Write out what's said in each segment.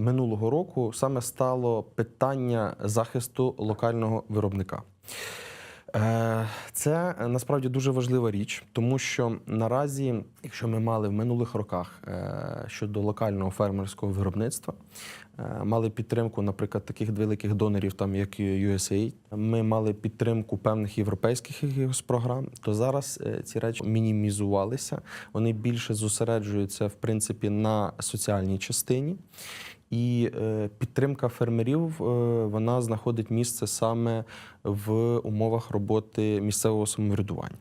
минулого року саме стало питання захисту локального виробника. Е, Це насправді дуже важлива річ, тому що наразі, якщо ми мали в минулих роках е, щодо локального фермерського виробництва, е, мали підтримку, наприклад, таких великих донорів, там як USAID, ми мали підтримку певних європейських програм, то зараз ці речі мінімізувалися. Вони більше зосереджуються в принципі на соціальній частині. І е, підтримка фермерів е, вона знаходить місце саме в умовах роботи місцевого самоврядування.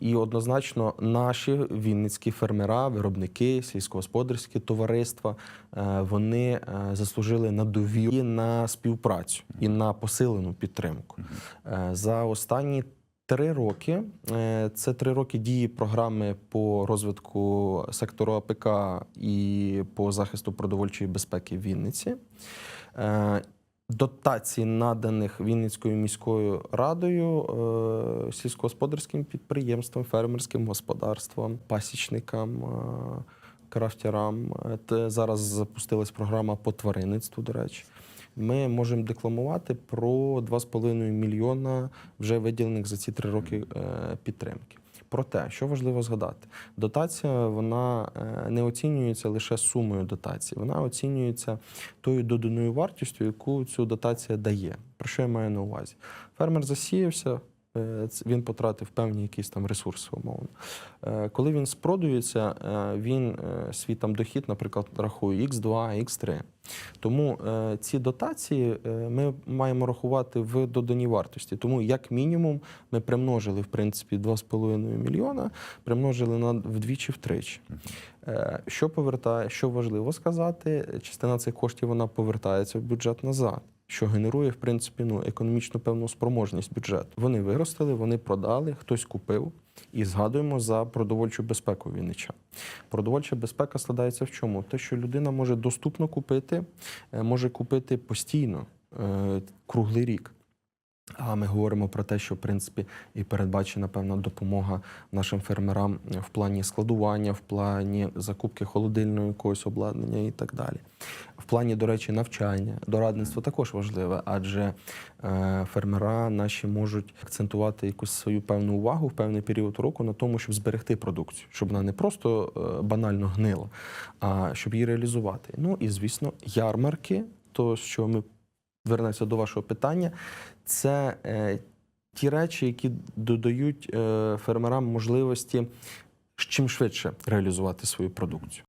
І однозначно наші вінницькі фермера, виробники, сільськогосподарські товариства е, вони заслужили на довіру і на співпрацю і на посилену підтримку. За останні три роки е, це три роки дії програми по розвитку сектору АПК і по захисту продовольчої безпеки в Вінниці. Е, Дотацій, наданих Вінницькою міською радою е, сільськогосподарським підприємствам, фермерським господарствам, пасічникам, крафтярам. Е, Зараз запустилась програма по тваринництву, до речі. Ми можемо декламувати про 2,5 мільйона вже виділених за ці три роки е, підтримки. Проте, що важливо згадати, дотація вона е, не оцінюється лише сумою дотації, вона оцінюється тою доданою вартістю, яку цю дотація дає. Про що я маю на увазі? Фермер засіявся, він потратив певні якісь там ресурси, умовно. Е, Коли він спродується, е, він е, свій там дохід, наприклад, рахує X2, X3. Тому е, ці дотації е, ми маємо рахувати в доданій вартості. Тому, як мінімум, ми примножили в принципі 2,5 мільйона, примножили на вдвічі втричі. Е, Що повертає, що важливо сказати, частина цих коштів вона повертається в бюджет назад. Що генерує в принципі ну економічну певну спроможність бюджету. Вони виростили, вони продали, хтось купив. І згадуємо за продовольчу безпеку Віннича. Продовольча безпека складається в чому? Те, що людина може доступно купити, е, може купити постійно, е, круглий рік. А ми говоримо про те, що в принципі і передбачена певна допомога нашим фермерам в плані складування, в плані закупки холодильного якогось обладнання і так далі. Плані, до речі, навчання, дорадництво також важливе, адже е, фермера наші можуть акцентувати якусь свою певну увагу в певний період року на тому, щоб зберегти продукцію, щоб вона не просто е, банально гнила, а щоб її реалізувати. Ну і звісно, ярмарки, то що ми вернемося до вашого питання, це е, ті речі, які додають фермерам можливості чим швидше реалізувати свою продукцію.